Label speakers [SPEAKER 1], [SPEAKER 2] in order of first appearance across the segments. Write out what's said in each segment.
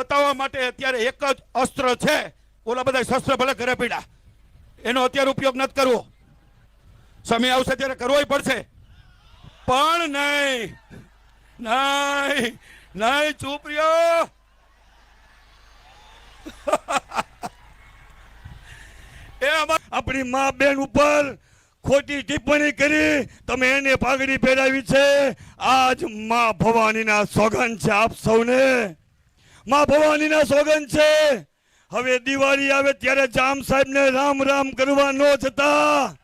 [SPEAKER 1] બતાવવા માટે અત્યારે એક જ અસ્ત્ર છે. ઓલા બધા શસ્ત્ર ભલે ઘરે પીડા. એનો અત્યારે ઉપયોગ નથી કરવો. સમય આવશે ત્યારે કરવો પડશે. પણ નહીં. નહીં. નહીં, ચૂપ રહ્યો. એ
[SPEAKER 2] આપણી મા બેન ઉપર ખોટી ટિપ્પણી કરી. તમે એને પાઘડી પહેરાવી છે. આજ મા ભવાનીના સોગન છે આપ સૌને. મા ભવાનીના સોગન છે. હવે દિવાળી આવે ત્યારે જામ સાહેબને રામ રામ કરવા ન જતા.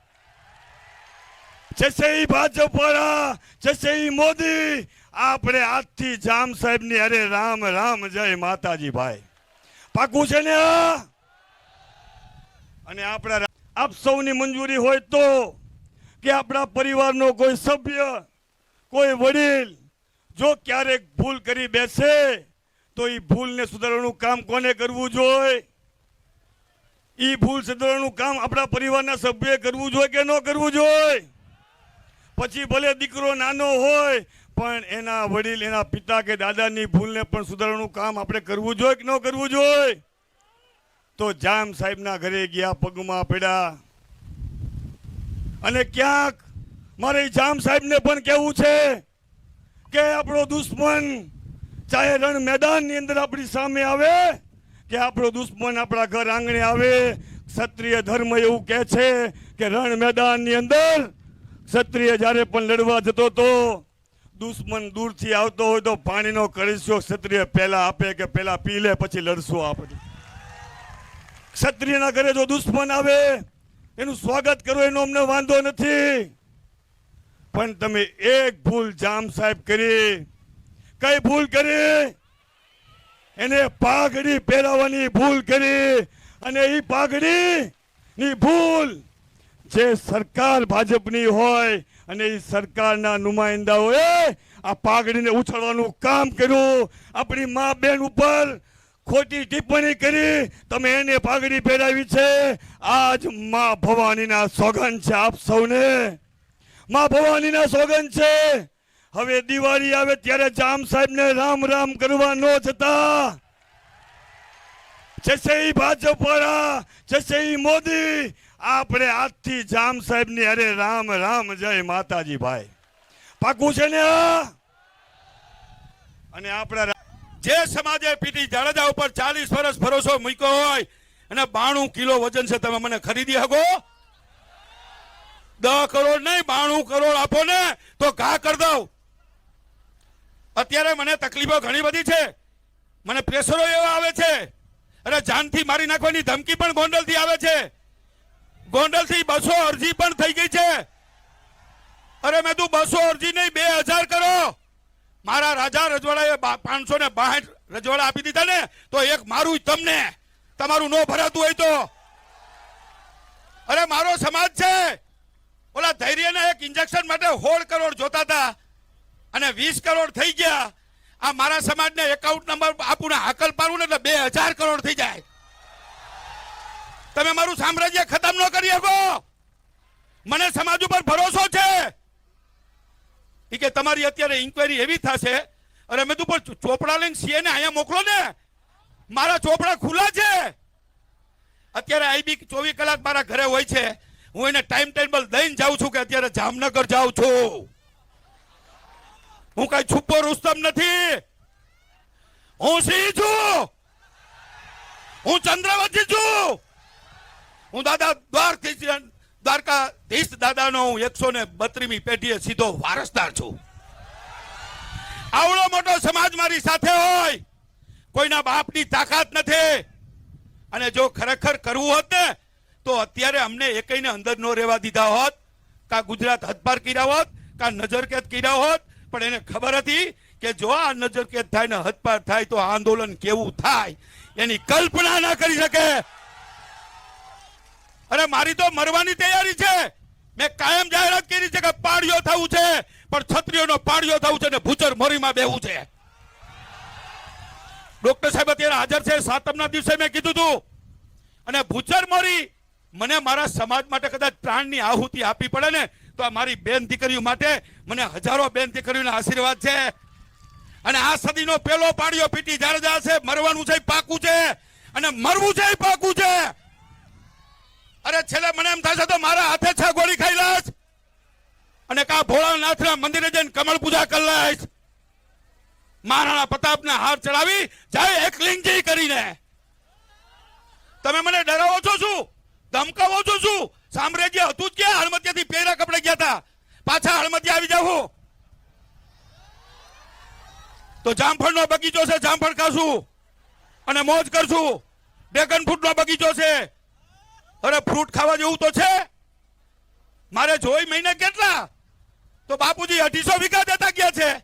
[SPEAKER 2] જશે ઈ ભાજપ વાળા જશે મોદી. આપણે આજથી જામ સાહેબની અરે રામ રામ જય માતાજી ભાઈ પાકું છે ને અને આપણા આપ સૌની મંજૂરી હોય તો કે આપણા પરિવારનો કોઈ સભ્ય, કોઈ વડીલ, જો ક્યારેક ભૂલ કરી બેસે તો એ ભૂલને સુધારવાનું કામ કોને કરવું જોઈએ? એ ભૂલ સુધારવાનું કામ આપણા પરિવારના સભ્યએ કરવું જોઈએ કે ન કરવું જોઈએ? પછી ભલે દીકરો નાનો હોય, પણ એના વડીલ, એના પિતા કે દાદાની ભૂલને પણ સુધારવાનું કામ આપણે કરવું જોઈએ કે ન કરવું જોઈએ? તો જામ સાહેબના ઘરે ગયા, પગમાં પડ્યા. અને ક્યાંક મારે જામ સાહેબને પણ કહેવું છે કે આપણો દુશ્મન ચાહે રણ મેદાનની અંદર આપણી સામે આવે કે આપણો દુશ્મન આપણા ઘર આંગણે આવે. ક્ષત્રિય ધર્મ એવું કહે છે કે રણ મેદાનની અંદર ક્ષત્રિય જ્યારે પણ લડવા જતો તો દુશ્મન દૂરથી આવતો હોય તો પાણીનો કળશો ક્ષત્રિય પહેલા આપે કે પહેલા પી લે, પછી લડશું આપણે. ક્ષત્રિયના ઘરે જો દુશ્મન આવે, એનું સ્વાગત કરો, એનો અમને વાંધો નથી. પણ તમે એક ભૂલ જામ સાહેબ કરી કઈ ભૂલ કરી? એને પાઘડી પહેરાવવાની ભૂલ કરી અને એ પાઘડી ની ભૂલ જે સરકાર ભાજપની હોય અને એ સરકારના નુમાઇંદાઓએ આ પાઘડીને ઉછળવાનું કામ કર્યું. આપણી મા બેન ઉપર ખોટી ટિપ્પણી કરી. તમે એને પાઘડી પહેરાવી છે. આજ મા ભવાનીના સોગંદ છે આપ સૌને. મા ભવાનીના સોગન છે. હવે દિવાળી આવે ત્યારે જામ સાહેબને રામ રામ કરવા ન જતા. જશે ભાજપ વાળા જશે મોદી. આપણે આજથી જામ સાહેબની અરે રામ રામ જય માતાજી ભાઈ પાકું છે ને અને આપણા
[SPEAKER 1] જે સમાજે પીટી જાડેજા ઉપર ચાલીસ વર્ષ ભરોસો મૂક્યો હોય અને બાણું કિલો વજન છે, તમે મને ખરીદી શકો? દસ કરોડ નહીં, બાણું કરોડ આપો ને, તો ઘા કરી દઉં. અત્યારે મને તકલીફો ઘણી બધી છે. મને પ્રેશરો એવા આવે છે. અરે જાનથી મારી નાખવાની ધમકી પણ ગોંડલથી આવે છે. ગોંડલથી બસો અરજી પણ થઈ ગઈ છે. અરે મેં તું બસો અરજી નહીં, બે હજાર કરો. મારા રાજા રજવાડાએ પાંચસો ને બાસઠ રજવાડા આપી દીધા ને, તો એક મારું તમને. તમારું નો ભરાતું હોય તો. અરે મારો સમાજ છે. ઓલા ધૈર્યના એક ઇન્જેક્શન માટે હોળ કરોડ જોતા હતા. અને વીસ કરોડ થઈ ગયા. આ મારા સમાજને એકાઉન્ટ નંબર આપું ને હાકલ પાડું ને એટલે બે હજાર કરોડ થઈ જાય. તમે મારું સામ્રાજ્ય ખતમ ન કરી શકો. મને સમાજ ઉપર ભરોસો છે. કે તમારી અત્યારે ઇન્કવાયરી એવી થશે. અરે મેં તું પણ ચોપડા લઈને સીએ ને અહીંયા મોકલો ને. મારા ચોપડા ખુલ્લા છે. અત્યારે આઈબી ચોવીસ કલાક મારા ઘરે હોય છે. હું એને ટાઈમ ટેબલ દઈને જાઉં છું કે અત્યારે જામનગર જાઉં છું. હું કઈ છુપો રુસ્તમ નથી. હું સિંહ છું. હું ચંદ્રવતી છું. હું દાદા દ્વારકા દ્વારકાધીશ દાદાનો હું એકસો ને બત્રીમી પેઢીએ સીધો વારસદાર છું. આવડો મોટો સમાજ મારી સાથે હોય. કોઈના બાપની તાકાત નથી. અને જો ખરેખર કરવું હોત ને, તો અત્યારે અમને એકઈને અંદર નો રહેવા દીધા હોત. કા ગુજરાત હદપાર કર્યા હોત, કા નજરકેદ કર્યા હોત પણ એને ખબર હતી કે જો આ નજરકેદ થાય ને હદપાર થાય તો આંદોલન કેવું થાય? એની કલ્પના ના કરી શકે. અરે મારી તો મરવાની તૈયારી છે. મેં કાયમ જાહેરાત કરી છે કે પાડ્યો થવું છે, પણ છત્રીઓનો પાડ્યો થવું છે ને ભૂચર મોરીમાં બેવું છે. ડોક્ટર સાહેબ અત્યારે હાજર છે. સાતમના દિવસે મેં કીધું હતું અને ભૂચર મોરી મને મારા સમાજ માટે કદાચ પ્રાણની આહુતિ આપવી પડે ને તો મારી બેન દીકરીઓ માટે મને હજારો બેન દીકરીઓના આશીર્વાદ છે. અને આ સદીનો પેલો પાડ્યો પીટી જાડેજા છે, મરવાનું છે પાકું છે, અને મરવું છે પાકું છે. અરે છેલ્લે મને એમ થાય છે, તો મારા હાથે છ ગોળી ખાઈ લઈશ અને કા ભોળાનાથના મંદિરે જઈને કમળ પૂજા કરી લઈશ મહારાણા પ્રતાપને હાર ચડાવી જાય એકલિંગજી કરીને. તમે મને ડરાવો છો શું? ધમકાવો છો શું? સામ્રાજ્ય હતું જ ક્યાં હળમતિયાથી પહેરા કપડે ગયા હતા પાછા હળમતી આવી જાવ તો જામફળનો બગીચો છે, જામફળ ખાશું. અને મોજ કરશું. ડ્રેગન ફ્રૂટનો બગીચો છે. અરે ફ્રૂટ ખાવા જેવું તો છે. મારે જોઈ મહિને કેટલા? તો બાપુજી અઢીસો વીઘા દેતા ગયા છે.